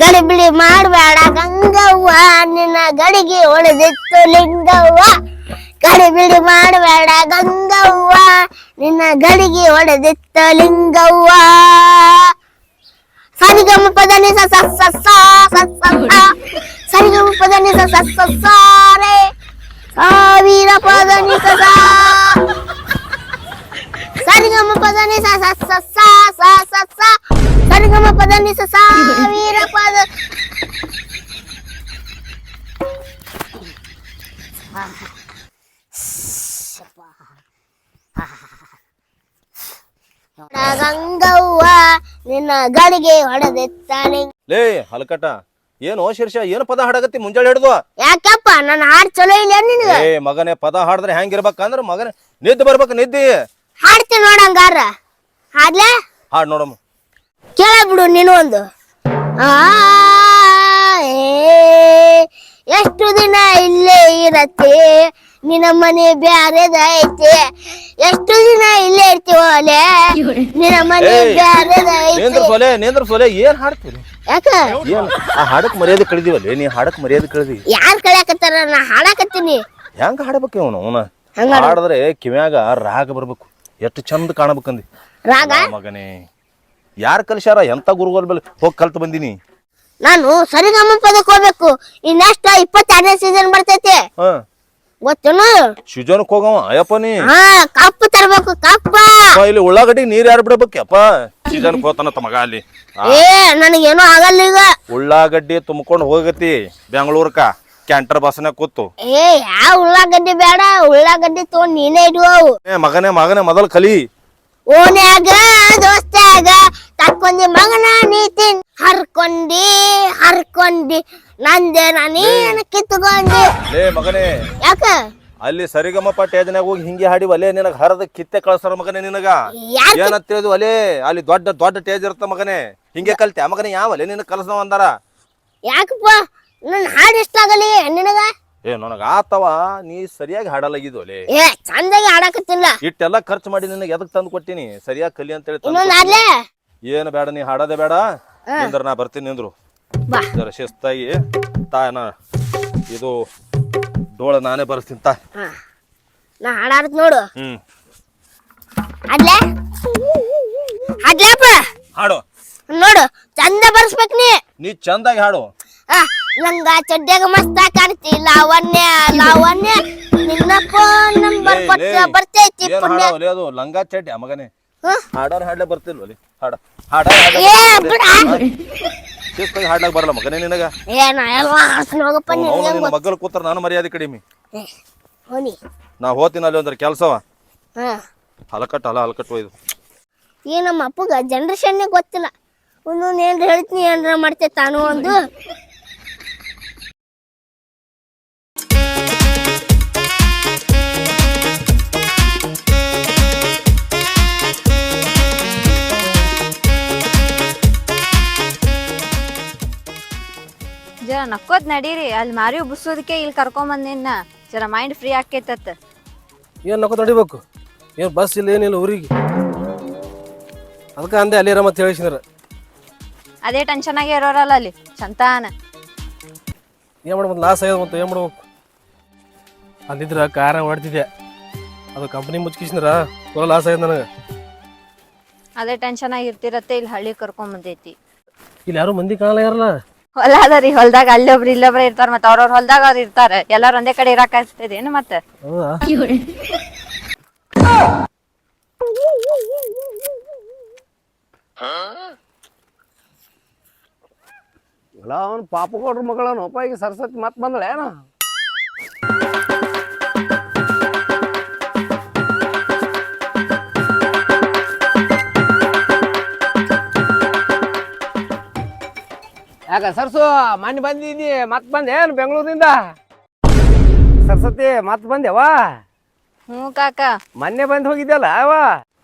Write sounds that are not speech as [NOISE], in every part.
ಗಡಿಬಿಡಿ ಮಾಡಬೇಡ ಗಂಗವ್ವ, ನಿನ್ನ ಗಡಿಗೆ ಉಳಿದಿತ್ತು ಲಿಂಗವ್ವ. ಗಡಿಬಿಡಿ ಮಾಡಬೇಡ ಗಂಗವ್ವ, ನಿನ್ನ ಗಡಿಗೆ ಹೊಡೆದಿತ್ತು ಲಿಂಗವ್ವ. ಸರಿಗಮ ಪದ ನಿಸ ಸ. ಸರಿಗಮ ಪದ ನಿಸ ಸ ಸಾವಿರ ಪದ ನಿಸ ಸ. ಸರಿಗಮ ಪದ ನಿಸ ಸ ಸ ಸ ಸ ಸ ಸ ಸರಿಗಮ ಪದ ಸ ಸಾವಿರ ಪದ ಗಂಗವ್ವ ನಿನ್ನ ಗಡಿಗೆ ಹೊಡೆದಿತ್ತಾನೆ ಲೇ ಹಲಕಟ ಏನು ಶೀರ್ಷ ಏನು ಪದ ಹಾಡಗತ್ತಿ ಮುಂಜಾನೆ ಹಿಡಿದು ಯಾಕಪ್ಪ ನನ್ನ ಹಾಡ್ ಚಲೋ ಇಲ್ಲ ನಿನಗೆ? ಏ ಮಗನೇ ಪದ ಹಾಡಿದ್ರೆ ಹೆಂಗಿರ್ಬೇಕಂದ್ರ ಮಗನೇ ನಿದ್ದೆ ಬರ್ಬೇಕು ನಿದ್ದೆ. ಹಾಡ್ತೀನಿ ನೋಡಂಗಾರ ಹಾಡ್ಲೆ? ಹಾಡ್ ನೋಡಮ್ಮ. ಕೇಳ ಬಿಡು ನೀನು ಒಂದು. ಆ, ಎಷ್ಟು ದಿನ ಇಲ್ಲೇ ಇರತ್ತೆ? ನಿನ್ನ ಮನೆ ಬ್ಯಾರೆದೈತೆ. ಎಷ್ಟು ದಿನ ಇಲ್ಲೇ ಇರ್ತೀವಲೆ ನಿನ್ನ ಮನೆ ಬ್ಯಾರೆದೈತೆ. ನೇಂದ್ರ ಸೊಲೆ ನೇಂದ್ರ ಸೊಲೆ ಏನ್ ಹಾಡ್ತೀರಿ? ಯಾಕ? ಏನ್ ಆ ಹಾಡಕ್ ಮರ್ಯಾದೆ ಕಳ್ದಿವಲ್ಲ ನೀ ಹಾಡಕ್ ಮರ್ಯಾದೆ ಕಳಿದಿ. ಯಾರ್ ಕಳ್ಯಾಕತ್ತಾರ? ನಾ ಹಾಡಾಕತ್ತೀನಿ. ಹೆಂಗ ಹಾಡ್ಬೇಕು ಅವನು ಅವನ ಹಂಗ ಹಾಡಿದ್ರೆ ಕಿವ್ಯಾಗ ರಾಗ ಬರ್ಬೇಕು. ಎಷ್ಟು ಚಂದ ಕಾಣಬೇಕಂದಿ. ರಾಗ? ಮಗನೇ. ಯಾರು ಕಲ್ಸ್ಯಾರ? ಎಂತ ಗುರುಗಳ ಬಲ್ಲಿ ಹೋಗಿ ಕಲ್ತು ಬಂದಿನಿ. ನಾನು ಸರಿಗಮ ಪದಕ್ಕೆ ಹೋಗ್ಬೇಕು. ಇನ್ನೆಷ್ಟ ಇಪ್ಪತ್ತೆರಡನೇ ಸೀಸನ್ ಬರ್ತೈತೆ. ಹ. ಗೊತ್ತೇನು? ಶಿಜೋನಕ್ ಹೋಗವ? ಅಯ್ಯಪ್ಪ ನೀ. ಹಾ ಕಪ್ಪು ತರಬೇಕು ಕಪ್ಪ. ಅಪ್ಪ, ಇಲ್ಲಿ ಉಳ್ಳಾಗಡ್ಡಿ ನೀರ್ ಯಾರು ಬಿಡ್ಬೇಕಪ್ಪ ಸೀಸನ್ ಹೋತಾನತ್ತ ಮಗ ಅಲ್ಲಿ. ಏ ನನಗೇನು ಆಗಲ್ಲ ಈಗ. ಉಳ್ಳಾಗಡ್ಡಿ ತುಂಬ್ಕೊಂಡು ಹೋಗತಿ ಬೆಂಗಳೂರ್ಕ. ಕ್ಯಾಂಟರ್ ಬಸ್ನ ಕೂತು. ಏ ಯಾವ ಉಳ್ಳಾಗಡ್ಡಿ ಬೇಡ ಉಳ್ಳಾಗಡ್ಡಿ ತಗೊಂಡ್ ನೀನೇ ಇಡುವವು ಏ ಮಗನೇ ಮಗನೇ ಮೊದಲ ಕಲಿ. ಓನ್ಯಾಗ ದೋಸ್ತ್ಯಾಗ ತಕ್ಕೊಂದಿ ಮಗನ ನೀತಿ ಹರ್ಕೊಂಡಿ ಹರ್ಕೊಂಡಿ ನಂದೆ ನಾನೇನು ಕಿತ್ಕೊಂಡಿ ಏ ಮಗನೇ. ಯಾಕ? ಅಲ್ಲಿ ಸರಿಗಮ ಟೇಜ್ನಾಗ ಹೋಗಿ ಹಿಂಗೆ ಹಾಡಿ ಒಲೆ ನಿನಗ ಹರದ ಕಿತ್ತೆ ಕಳಸರ ಮಗನೇ ನಿನಗ. ಯಾರ್ ಕಿತ್- ಏನಂತ ತಿಳಿದು ಒಲೆ ಅಲ್ಲಿ ದೊಡ್ಡ ದೊಡ್ಡ ಟೇಜ್ ಇರ್ತ ಮಗನೇ. ಹಿಂಗೆ ಕಲ್ತೆ. ಮಗನೇ ಯಾವ ಒಲೆ ನಿನಗ ಕಲಸ ಅಂದಾರ. ಯಾಕಪ್ಪ? ನನ್ ಹಾಡು ಇಷ್ಟ ಆಗಲಿ ನಿನಗ ಏ ನನಗ ಆತವ ನೀ ಸರಿಯಾಗಿ ಹಾಡಲ್ಲ ಒಲೆ ಏ ಚಂದಾಗಿ ಹಾಡಕತ್ತಿಲ್ಲ ಇಟ್ಟೆಲ್ಲ ಖರ್ಚು ಮಾಡಿ ನಿನಗೆ ಎದಕ್ ತಂದು ಕೊಟ್ಟಿನಿ? ಸರಿಯಾಗಿ ಕಲಿ ಅಂತ ಹೇಳಿ ಇನ್ನೊಂದ್ ಏನು ಬೇಡ ನೀ ಹಾಡೋದೇ ಬೇಡ. ನಿಂದ್ರ ನಾ ಬರ್ತೀನಿ ನಿಂದ್ರು. ಬಾ. ಜರ ಶಿಸ್ತಾಗಿ ತಾನ ಇದು ಡೋಳ ನಾನೇ ಬರ್ಸ್ತೀನಿ ತಾ ಹಾ. ನಾ ಹಾಡಾಡ್ತ ನೋಡು. ಹ್ಮ್. ಹಾಡು. ನೋಡು ಚಂದ ಬರ್ಸ್ಬೇಕ್ ನೀ. ನೀ ಚಂದಾಗಿ ಹಾಡು. ಆ, ನಂಗ ಚಡ್ಡ್ಯಾಗ ಮಸ್ತ ಕಾಣ್ತಿ. ಲಾವಣ್ಯ ಲಾವಣ್ಯ ನಿನ್ನ ಫೋನ್ ನಂಬರ್ ಕೊಟ್ಟ ಬರ್ತೈತಿ ಪುಣ್ಯ. ಒಲೆ ಅದು? ಲಂಗ ಚಡ್ಡಿ ಮಗನೇ. ಹ? ಹಾಡೋರ್ ಹಾಡ್ಲೆ ಬರ್ತಿಲ್ಲ ಒಲಿ ಹಾಡ. ಹಾಡ ಏ ಬಿಡ ಶಿಸ್ತಾಗಿ ಹಾಡ್ಲಾಕ್ ಬರಲ್ಲ ಮಗನೇ ನಿನಗ? ಏ ನಾ ಎಲ್ಲ ಹೋಗಪ್ಪ ನಿನ್ನ ಮಗ್ಗಲ್ ಕೂತ್ರ ನಾನು ಮರ್ಯಾದೆ ಕಡಿಮೆ. ಹೋನಿ. ನಾ ಹೋತಿನ ಅಲ್ಲಿ ಒಂದ್ರ ಕೆಲ್ಸವ. ಹಾ. ಹಲಕಟ್ ಹಲ ಹಲಕಟ್ ಹೋಯ್ದು ಈ ನಮ್ಮ ಅಪ್ಪಗ ಜನ್ರೇಷನ್ನೇ ಗೊತ್ತಿಲ್ಲ. ಒಂದೊಂದು ಏನ್ರ ಹೇಳ್ತೀನಿ ಏನ್ರ ಮಾಡ್ತೈತೆ ತಾನು ಒಂದು ಜರ ನಕ್ಕೋದ್ ನಡೀರಿ. ಅಲ್ಲಿ ಮಾರಿ ಉಬ್ಸೋದಕ್ಕೆ ಇಲ್ಲಿ ಕರ್ಕೊಂಬಂದ್ ನಿನ್ನ ಜರ ಮೈಂಡ್ ಫ್ರೀ ಆಕೈತತ್ತ ಏನು ನಕ್ಕೋದ್ ನಡಿಬೇಕು? ಏನು ಬಸ್ ಇಲ್ಲ ಏನಿಲ್ಲ ಊರಿಗೆ. ಅದಕ್ಕೆ ಅಂದೆ ಅಲ್ಲಿರ ಮತ್ತೆ ಹೇಳಿಸಿದ್ರ. ಅದೇ ಟೆನ್ಷನ್ ಆಗಿ ಇರೋರಲ್ಲ ಅಲ್ಲಿ. ಚಂತಾನ ಏನು ಮಾಡ್ಬೋದು ಲಾಸ್ ಆಗ್ಯದ ಮತ್ತೆ ಏನು ಮಾಡ್ಬೇಕು? ಅಲ್ಲಿದ್ರ ಕಾರ ಹೊಡ್ತಿದ್ದೆ ಅದು ಕಂಪ್ನಿ ಮುಚ್ಕಿಸಿದ್ರ ಪೂರ ಲಾಸ್ ಆಗ್ಯದ ನನಗೆ. ಅದೇ ಟೆನ್ಷನ್ ಆಗಿರ್ತಿರತ್ತೆ ಇಲ್ಲಿ ಹಳ್ಳಿ ಕರ್ಕೊಂಡ್ ಬಂದೈತಿ ಇಲ್ಲಿ ಯಾರು ಮಂದಿ ಕಾಣಲ್ಲ ಯಾರಲ್ಲ? ಹೊಲ ಅದರಿ ಹೊಲ್ದಾಗ ಅಲ್ಲೊಬ್ರು ಇಲ್ಲೊಬ್ರು ಇರ್ತಾರ ಮತ್ತ ಅವ್ರವ್ರ ಹೊಲ್ದಾಗ ಅವ್ರ ಇರ್ತಾರ. ಎಲ್ಲಾರು ಒಂದೇ ಕಡೆ ಇರಾಕ ಏನು ಮತ್ತೆ? ಅವನು ಪಾಪ ಕೊಡ್ರ ಮಗಳನ್ನ ಒಪ್ಪ ಈಗ ಸರಸ್ವತಿ ಮತ್ತೆ ಬಂದಳ ಯಾಕ ಸರ್ಸು ಮೊನ್ನೆ ಬಂದಿದ್ದಿ ಮತ್ತೆ ಬಂದೆ ಏನು ಬೆಂಗಳೂರಿಂದ? ಸರಸ್ವತಿ ಮತ್ತೆ ಬಂದೆವಾ? ಹ್ಞೂ ಕಾಕ. ಮೊನ್ನೆ ಬಂದು ಹೋಗಿದ್ದಲ್ಲ ಅವ?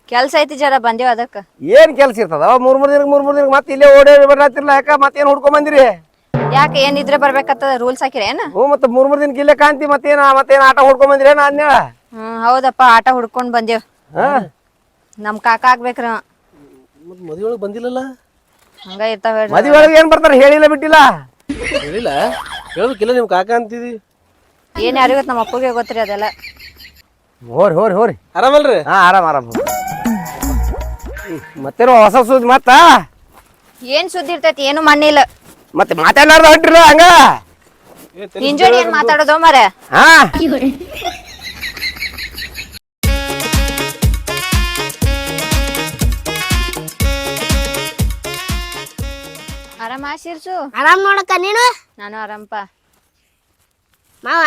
ಕೆಲ್ಸ ಐತಿ ಜರ ಬಂದೇವ್ ಅದಕ್ಕ. ಏನ್ ಕೆಲ್ಸ ಇರ್ತದ? ಮೂರು ಮೂರ್ ದಿನಕ್ಕೆ ಮೂರ್ ಮೂರ್ ದಿನಕ್ಕೆ ಮತ್ತೆ ಇಲ್ಲೇ ಓಡೇ ಬರತ್ತಿರ್ಲ ಯಾಕ ಮತ್ತೇನ್ ಹುಡ್ಕೊಂಡ್ ಬಂದಿರಿ? ಯಾಕೆ ಏನಿದ್ರೆ ಬರ್ಬೇಕತ್ತದ ರೂಲ್ಸ್ ಹಾಕಿರ ಏನ? ಹ್ಞೂ ಮತ್ತೆ ಮೂರ್ ಮೂರ್ ದಿನಕ್ಕೆ ಇಲ್ಲೇ ಕಾಂತಿ ಮತ್ತೇನ ಮತ್ತೇನ ಆಟ ಹುಡ್ಕೊಂಡ್ ಬಂದಿರಿ ಏನ ಅನ್ಯ? ಹ್ಮ್ ಹೌದಪ್ಪ ಆಟ ಹುಡ್ಕೊಂಡ್ ಬಂದೇವ್. ಹಾ? ನಮ್ ಕಾಕ ಆಗ್ಬೇಕ್ರ. ಮತ್ತೆ ಮದುವೆ ಒಳಗೆ ಬಂದಿಲ್ಲಲ್ಲ? ಹಂಗ ಇರ್ತಾವ ಹೇಳ್ರಿ ಮದ್ವೆ ಒಳಗೆ ಏನ್ ಬರ್ತಾರ ಹೇಳಿಲ್ಲ ಬಿಟ್ಟಿಲ್ಲ? ಹೇಳಿಲ್ಲ. ಹೇಳ್ಬೇಕಿಲ್ಲ ನಿಮ್ ಕಾಕ ಅಂತಿದಿ. ಏನ್ ಯಾರಿಗೂ ನಮ್ಮ ಅಪ್ಪಗೆ ಗೊತ್ತ್ರಿ ಅದೆಲ್ಲ. ಹೋರಿ ಹೋರಿ ಹೋರಿ. ಆರಾಮಲ್ರಿ? ಹಾ ಆರಾಮ ಆರಾಮ್. ಮತ್ತೇನೋ ಹೊಸ ಸುದ್ದಿ ಮತ್ತ? ಏನ್ ಸುದ್ದಿ ಇರ್ತೈತಿ ಏನು ಮಣ್ಣಿಲ್ಲ. ಮತ್ತೆ ಮಾತಾಡ್ಲಾರ್ದ ಹೊಂಟ್ರಿ ಹಂಗ? ನಿನ್ ಜೋಡಿ ಏನ್ ಮಾತಾಡೋದು ಮರ? ಹಾ. ಆರಾಮ ಆಶೀರ್ಸು ಆರಾಮ್ ನೋಡಕ್ಕ ನೀನು? ನಾನು ಆರಾಮಪ್ಪ. ಮಾವ?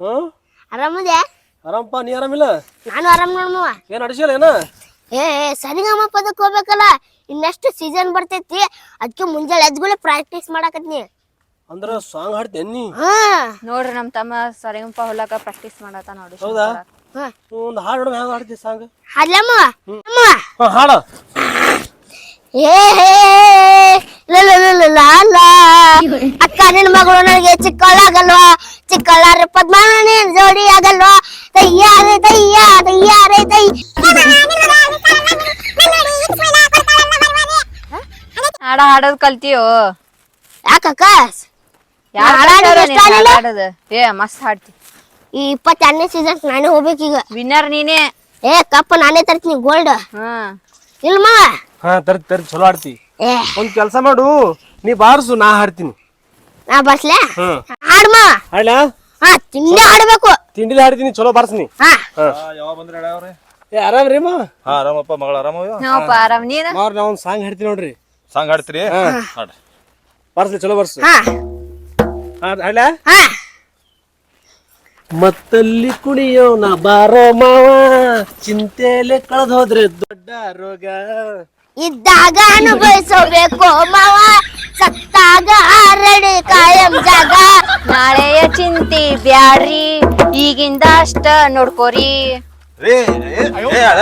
ಹ್ಮ್ ಆರಾಮದೆ ಆರಾಮಪ್ಪ ನೀ ಆರಾಮಿಲ್ಲ? ನಾನು ಆರಾಮ್ ನೋಡ್ ಮಾವ. ಏನ್ ಅಡಿಸಿಲ್ಲ ಏನ? ಏ ಸರಿಗಮ್ಮ ಪದಕ್ ಹೋಗ್ಬೇಕಲ್ಲ? ಇನ್ನೆಷ್ಟು ಸೀಸನ್ ಬರ್ತೈತಿ? ಅದಕ್ಕೆ ಮುಂಜಾನೆ ಎದ್ಗುಳೆ ಪ್ರಾಕ್ಟೀಸ್ ಮಾಡಾಕತ್ನಿ. ಅಂದ್ರ ಸಾಂಗ್ ಹಾಡ್ತೇನ್ ನೀ? ಹಾ. ನೋಡ್ರಿ ನಮ್ ತಮ್ಮ ಸರಿಗಂಪ ಹೊಲಕ ಪ್ರಾಕ್ಟೀಸ್ ಮಾಡತ್ತ ನೋಡಿ ಹೌದಾ? ಹಾ. ಒಂದ್ ಹಾಡು ಹೆಂಗ್ ಹಾಡ್ತಿ ಸಾಂಗ್ ಅಲ್ಲಮ್ಮ ಅಮ್ಮ ಹಾ ಹಾಡ. ಅಕ್ಕ ನಿನ್ ಮಗಳು ನನಗೆ ಚಿಕ್ಕವಳಾಗಲ್ವಾ? ಚಿಕ್ಕವಳಾರ ಪದ್ಮಾವಣಿ ಜೋಡಿ ಆಗಲ್ವಾ? ತಯ್ಯಾರೆ ತಯ್ಯ ತಯ್ಯಾರೆ ತೈ ಹಾಡ ಹಾಡೋದ್ ಕಲ್ತಿಯೋ? ಯಾಕಕ್ಕ? ಹಾಡೋದು? ಏ ಮಸ್ತ್ ಹಾಡ್ತಿ. ಈ ಇಪ್ಪತ್ತೆರಡನೇ ಸೀಸನ್ ನಾನೇ ಹೋಗ್ಬೇಕೀಗ. ವಿನ್ನರ್ ನೀನೇ. ಏ ಕಪ್ಪ ನಾನೇ ತರ್ತೀನಿ ಗೋಲ್ಡ್ ಹಾ. ಇಲ್ಮ ಹಾ ತರ್ತಿ ತರ್ತಿ ಚಲೋ ಆಡ್ತಿ. ಏ. ಒಂದ್ ಕೆಲ್ಸ ಮಾಡು ನೀ ಬಾರ್ಸು ನಾ ಹಾಡ್ತೀನಿ. ನಾ ಬರ್ಸ್ಲೇ? ಹ್ಮ್ ಹಾಡ್ಮ? ಹಾಡ್ಲಾ? ಹಾ ತಿಂಡಿ ಆಡಬೇಕು ತಿಂಡಿಲಿ ಹಾಡ್ತೀನಿ ಚಲೋ ಬಾರ್ಸ್ನಿ. ಹಾ. ಯಾವಾಗ ಬಂದ್ರೆ ಹೇಳವ್ರಿ ಏ ಆರಾಮ್ ರೀ ಮಾ ಹಾ ಆರಾಮಪ್ಪ ಮಗಳ ಆರಾಮ ನಾವಪ್ಪ ಆರಾಮ್ ನೀನ? ನಾ ಒಂದ್ ಸಾಂಗ್ ಹಾಡ್ತೀನಿ ನೋಡ್ರಿ. ಸಾಂಗ್ ಹಾಡ್ತೀರಿ? ಹಾಡ್ರಿ. ಬಾರ್ಸ್ಲಿ ಚಲೋ ಬಾರ್ಸು. ಹಾ. ಹಾಡ್ಲಾ? ಹಾ. ಮತ್ತಲ್ಲಿ ಕುಣಿಯೋಣ ಬಾರೋ ಮಾವ ಚಿಂತೆಲೆ ಕಳೆದ್ ಹೋದ್ರೆ ದೊಡ್ಡ ರೋಗ. ಇದ್ದಾಗ ಅನುಭವಿಸಬೇಕು. ಮಾವ ಸತ್ತಾಗ ಆರಡಿ ಕಾಯಂ ಜಾಗ. ನಾಳೆಯ ಚಿಂತಿ ಬ್ಯಾಡ್ರಿ. ಈಗಿಂದ ಅಷ್ಟ ನೋಡ್ಕೋರಿ. ರೇ ಏ, ಏ, ಅದ, ಅದ.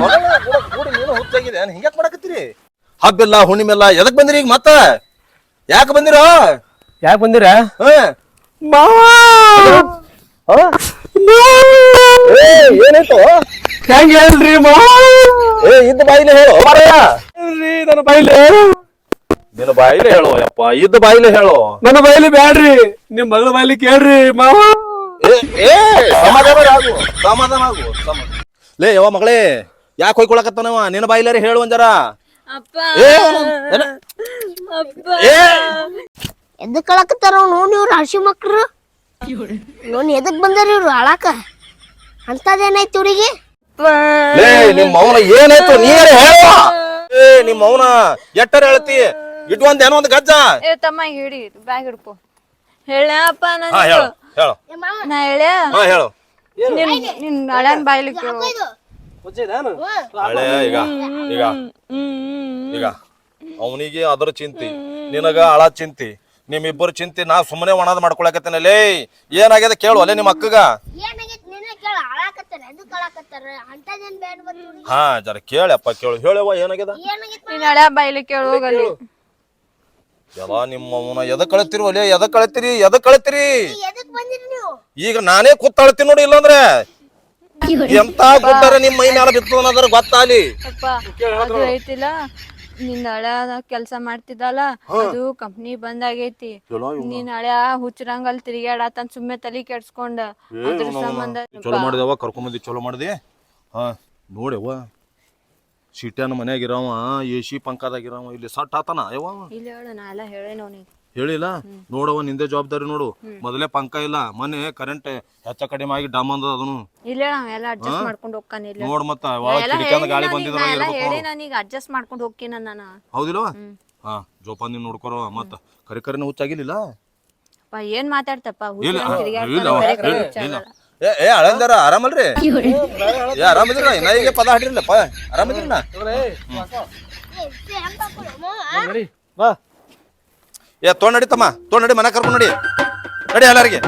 ಹೊಲ ಕೂಡ- ಕೂಡಿ ನೀನು ಹುಚ್ಚಾಗಿದೆ. ಹಿಂಗ್ಯಾಕ್ ಮಾಡಕತ್ತೀರಿ? ಹಬ್ಬಿಲ್ಲ ಹುಣ್ಣಿಮೆಲ್ಲ ಎದಕ್ ಬಂದಿರಿ ಈಗ ಮತ್ತ? ಯಾಕ ಬಂದಿರೋ? ಯಾಕೆ ಬಂದಿರ? ಏನಾಯ್ತು? ಹೆಂಗ್ ಹೇಳ್ರಿ ಮಾ? ಏ ಇದ್ದ ಬಾಯಿಲೆ ಹೇಳು ಮಾರಾಯ. ನನ್ನ ಬಾಯಿಲೆ. ನಿನ್ನ ಬಾಯಿಲೆ ಹೇಳು ಯಪ್ಪ ಇದ್ದ ಬಾಯಿಲೆ ಹೇಳು. ನನ್ನ ಬಾಯಿಲಿ ಬ್ಯಾಡ್ರಿ ನಿಮ್ ಮಗಳ ಬಾಯಿಲಿ ಕೇಳ್ರಿ ಮಾವ ಏ, ಏ ಸಮಾಧಾನ ಆಗು ಸಮಾಧಾನ ಆಗು ಲೇ ಯವ ಮಗಳೇ ಯಾಕೆ ಹೊಯ್ಕೊಳಕತ್ತಾನವ? ನಿನ್ನ ಬಾಯಿಲಾರೆ ಹೇಳು ಒಂಜರ. ಏ ಏನ? ಏ. ಎದಕ್ ಕಳಕತ್ತಾರ ನೋಡಿ ಇವ್ರು ಹಸಿ ಮಕ್ಳು ನೋನ್ ಎದಕ್ ಬಂದಾರ ಇವ್ರು? ಅಳಾಕ? ಅಂತದೇನಾಯ್ತು ಇವ್ರಿಗೆ? ಲೇ ನಿಮ್ ಮೌನ ಏನಾಯ್ತು? ನೀರೇ ಹೇಳುವ ಏ ನಿಮ್ ಮೌನ. ಎಟ್ಟರ ಹೇಳ್ತಿ? ಇಟ್ಕೊಂಡ್ ಒಂದ್ ಏನೋ ಒಂದ್ ಗಜ್ಜ. ಏ ತಮ್ಮ ಹಿಡಿ ಬ್ಯಾಗ್ ಹಿಡ್ಕೊ. ಹೇಳಪ್ಪ ಹಾ ನಾನು ಹೇಳು ಹೇಳು. ನಾ ಹೇಳ. ಹಾ ಹೇಳು. ನಿನ್ ನಿನ್ ಹಳ್ಯಾನ್ ಬಾಯ್ಲಿ ಕೇಳು ಹಳೆ ಈಗ ಈಗ. ಈಗ. ಅವನಿಗೆ ಅದರ ಚಿಂತಿ. ನಿನಗ ಅಳ ಚಿಂತಿ. ನಿಮ್ಮಿಬ್ಬರು ಚಿಂತಿ ನಾ ಸುಮ್ಮನೆ ಒಣದ್ ಮಾಡ್ಕೊಳಕತ್ತೇನೆ. ಲೇ ಏನಾಗ್ಯದ ಕೇಳು ಅಲ್ಲೇ ನಿಮ್ಮ ಅಕ್ಕಗ. ನೀನೇ ಅಂತದೇನ್ ಬೇಡ ಹಾ ಜರ ಕೇಳಪ್ಪ ಕೇಳು. ಹೇಳವ್ವ ಏನಾಗ್ಯದ? ಏನಾಗೈತಿ ನಿನ್ ಹಳ್ಯಾ ಬಾಯ್ಲಿ ಕೇಳು ಹೋಗಲ್ಲಿ ಎಲ್ಲ ನಿಮ್ಮ ಅವನ ಎದಕ್ ಕಳತಿರಿ ಒಲೆ? ಎದಕ್ ಕಳತಿರಿ? ಎದಕ್ ಕಳತಿರಿ? ಎದಕ್ ಬಂದಿರಿ ನೀವು? ಈಗ ನಾನೇ ಕೂತಾಳ್ತೀನಿ ನೋಡಿ ಇಲ್ಲಂದ್ರೆ. ಎಂತ ಗುಡ್ಡರ ನಿಮ್ಮ ಮೈ ಮೇಲೆ ಬಿತ್ತು ಅನ್ನೋದ್ರ ಗೊತ್ತಾಲಿ ಅಪ್ಪ ಅದು ಐತಿಲ್ಲ. ನಿನ್ ಹಳೆ ಕೆಲ್ಸ ಮಾಡ್ತಿದ್ದಲ್ಲ ಅದು ಕಂಪ್ನಿ ಬಂದಾಗೈತಿ. ನಿನ್ನ ನಿನ್ ಹಳ್ಯಾ ಹುಚ್ಚರಂಗಲ್ ತಿರ್ಗ್ಯಾಡತನ್ ಸುಮ್ಮನೆ ತಲಿ ಕೆಡ್ಸ್ಕೊಂಡ ಅದ್ರ ಸಂಬಂಧ ಚಲೋ ಮಾಡಿದವ ಕರ್ಕೊಂಬಂದಿ ಚಲೋ ಮಾಡಿದಿ. ಹಾ ನೋಡ್ಯವ ಸಿಟ್ಯಾನ ಮನ್ಯಾಗ ಇರವ ಎ ಸಿ ಪಂಕದಾಗ ಇರವ ಇಲ್ಲಿ ಸಟ್ ಆತನ. ಇಲ್ಲ ಹೇಳು ನಾ ಎಲ್ಲ ಹೇಳಿಲ್ಲ ನೋಡವ ನಿಂದೆ ಜವಾಬ್ದಾರಿ ನೋಡು ಮೊದಲೇ ಪಂಕ ಇಲ್ಲ ಮನೆ ಕರೆಂಟ್ ಹೆಚ್ಚ ಕಡಿಮೆ ಆಗಿ ಡಮ್ ಅಂದ ಅದನ್ನು ಇಲ್ಲ ನಾವ್ ಎಲ್ಲ ಅಡ್ಜಸ್ಟ್ ಮಾಡ್ಕೊಂಡು ಹೋಗ್ತಾನೆ ಇಲ್ಲ ನೋಡ್ ಮತ್ತ ಗಾಳಿ ಬಂದಿದ್ರು ಹೇಳಿ ನಾನೀಗ ಅಡ್ಜಸ್ಟ್ ಮಾಡ್ಕೊಂಡು ಹೋಗ್ತೀನಿ ನಾನು ಹೌದಿಲ್ವ ಹಾ ಜೋಪಾನ್ ನೀನ್ ನೋಡ್ಕೊರ ಮತ್ತ ಕರಿ ಕರಿನ ಹುಚ್ಚಾಗಿಲ್ಲ ಅಪ್ಪ ಏನ್ ಮಾತಾಡ್ತಪ್ಪ. ಏ ಏ ಅಳಂದಾರ ಆರಾಮಲ್ರಿ ಏ ಆರಾಮಿದ್ರಿ ನಾ ಈಗ ಪದ ಹಾಡಿರ್ಲಪ್ಪ ಆರಾಮಿದ್ರಿ ಬಾ ಏ ತೊಗೊಂಡ್ ನಡಿತಮ್ಮ ತೊಗೊಂಡ್ ನಡಿ, ಮನೆ ಕರ್ಕೊಂಡು ನಡಿ. ನಡಿ ಎಲ್ಲರಿಗೆ.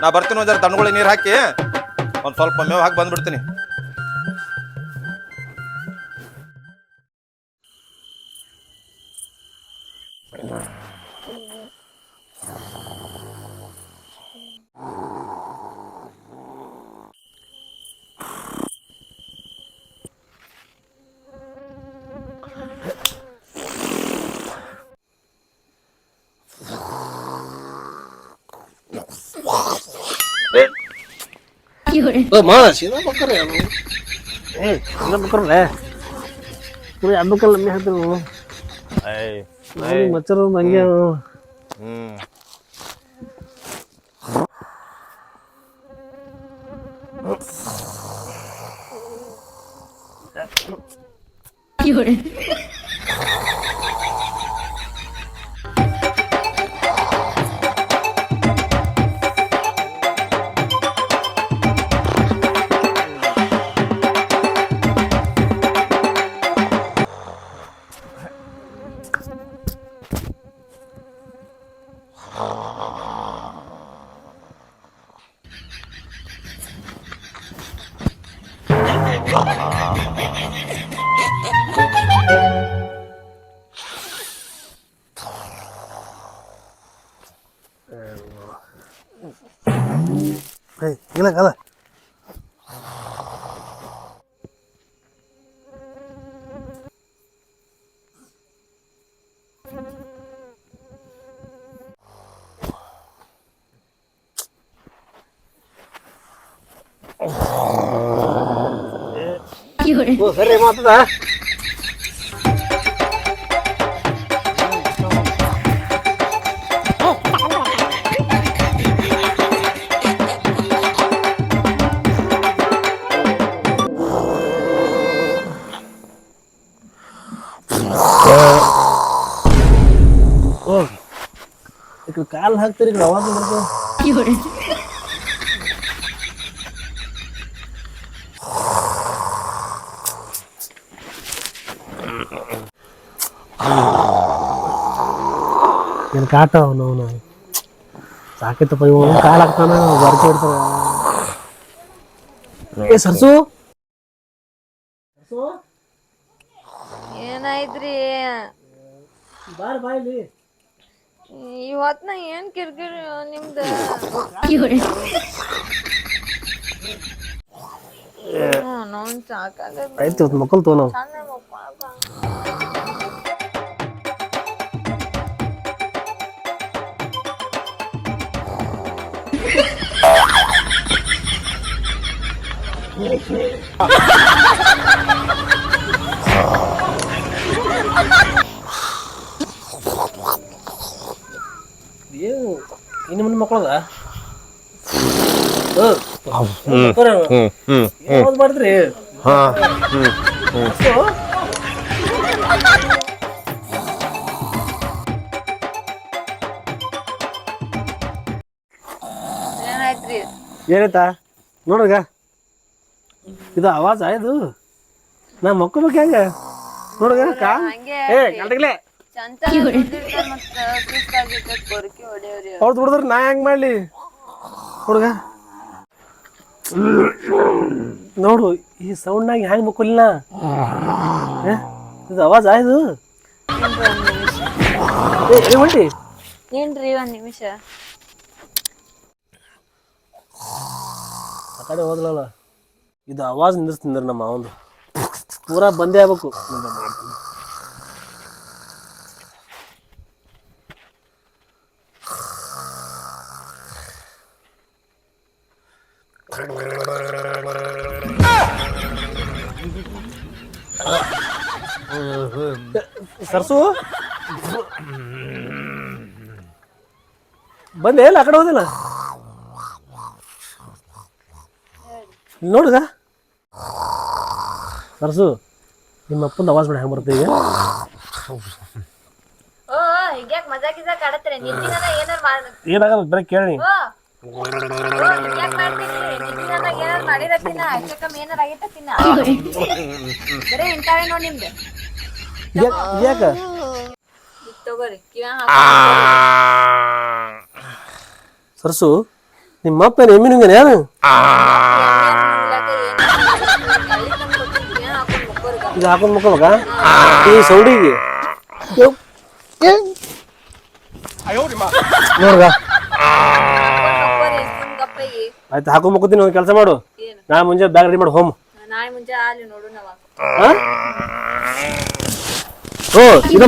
ನಾ ಬರ್ತೀನಿ ಒಂದ್ ಜರ ದಣ್ಣಗಳಿಗೆ ನೀರು ಹಾಕಿ, ಒಂದ್ ಸ್ವಲ್ಪ ಮೇವು ಹಾಕಿ ಬಂದ್ಬಿಡ್ತೀನಿ. ಓ ಮಾ. ಸೀದಾ ಬಕ್ಕರೆ ಏ ಸೀದಾ ಬಕ್ಕರಲ್ಲ ಪೂರ ಅಬ್ಬಕ್ಕಲ್ಲ ಮೇ ಮಚ್ಚರು ಮಚ್ಚರ ಹಂಗೆ ಹ್ಮ್. ಓ ಸರಿ ಮಾತದ ಕಡೆ ಕಾಲು ಹಾಕ್ತೀರಿ ಕಡೆ ಅವಾಜ್ ಬರ್ತದೆ ಏನು ಕಾಟ ಅವನು ಅವನು. ಸಾಕಿತ್ತಪ್ಪ ಇವನು ಕಾಲು ಹಾಕ್ತಾನ ಬರ್ಕೆ ಇಡ್ತಾವ ಏ ಸರ್ಸು? ಏನಾಯ್ತ್ರಿ? ಬಾರ್ ಬಾಯ್ಲಿ ಇವತ್ನ ಏನ್ ಕಿರ್ಕಿರಿ ನಿಮ್ದ? ನೋನ್ ಸಾಕಾಗ ಆಯ್ತು ಇವತ್ತು ಮಕ್ಕಳು ತೋ ನಾವು ಸಣ್ಣ ಮಕ್ಕಳ [LAUGHS] ಏನು? ಇನ್ನು ಮುಂದೆ ಮಕ್ಕಳದ ಹ್ಮ್ ಹ್ಮ್ ಯಾವ್ದು ಮಾಡಿದ್ರಿ? ಹಾ ಹ್ಮ್ ಏನಾಯ್ತ್ರಿ? ಏನಾಯ್ತಾ? ನೋಡ್ರಿಗ ಇದು ಆವಾಜ ಇದು? ನಾ ಮಕ್ಕೋಬೇಕು ಹೆಂಗ? ನೋಡ್ಗ ಕಾ ಏ ಗಂಟಗ್ಲೆ ಚಂತ ದುಡ್ದಿರ್ತಾರ ಮತ್ತ ಸುಸ್ತಾಗಿರ್ತೈತ್ ಕೊರಕಿ ಹೊಡೆಯವ್ರಿ ಅವ್ರು. ದುಡಿದ್ರೆ ನಾ ಹೆಂಗ್ ಮಾಡ್ಲಿ? ಹುಡುಗ. ನೋಡು ಈ ಸೌಂಡ್ನಾಗ ಹೆಂಗ್ ಮಕ್ಕೊಲಿನ? ಇದು ಏ ಏ ಹೊಂಟಿ. ಏನ್ರಿ ಒಂದ್ ನಿಮಿಷ? ಆ ಕಡೆ ಹೋದ್ಲಲ್ಲ ಇದು ಆವಾಜ್ ನಿಂದ್ರಿ ನಮ್ಮ ಅವನು ಪೂರಾ ಬಂದೇ ಆಗ್ಬೇಕು. ಸರ್ಸು? ಬಂದೆ ಇಲ್ಲ ಆ ಕಡೆ ಹೋದಿಲ್ಲ? ನೋಡುಗ? ಸರ್ಸು ನಿಮ್ಮ ಅಪ್ಪನ ಆವಾಜ್ ಮಾಡಿ ಹೆಂಗೆ ಬರುತ್ತೆ ಈಗ? ಓ ಹಿಂಗ್ಯಾಕ್ ಮಜಾ ಇಜಾಕ್ ಆಡತ್ರಿ ನಿಂತಿನ ಏನಾರ ಮಾಡ ಏನಾಗಲ್ಲ ಬರೀ ಕೇಳಿ. ಯಾಕ ಸರ್ಸು ನಿಮ್ಮ ಅಪ್ಪ ಏನು ಎಮ್ಮಿನ ಹಿಂಗೇನೆ ಏನು ಇದು ಹಾಕೊಂಡು ಮಕ್ಕಳಗ ಈ ಸೌಡಿಗೆ. ನೋಡ್ಗ. ಆಯ್ತು ಹಾಕೊಂಡ್ ಮಕ್ಕೋತೀನಿ ಒಂದು ಕೆಲಸ ಮಾಡು? ನಾ ಮುಂಜಾನೆ ಬ್ಯಾಗ್ ರೆಡಿ ಮಾಡಿ ಹೋಮ್. ನಾಳೆ ಮುಂಜೆ ಆಲಿ ನೋಡು ನಾವ. ಓ ಇದು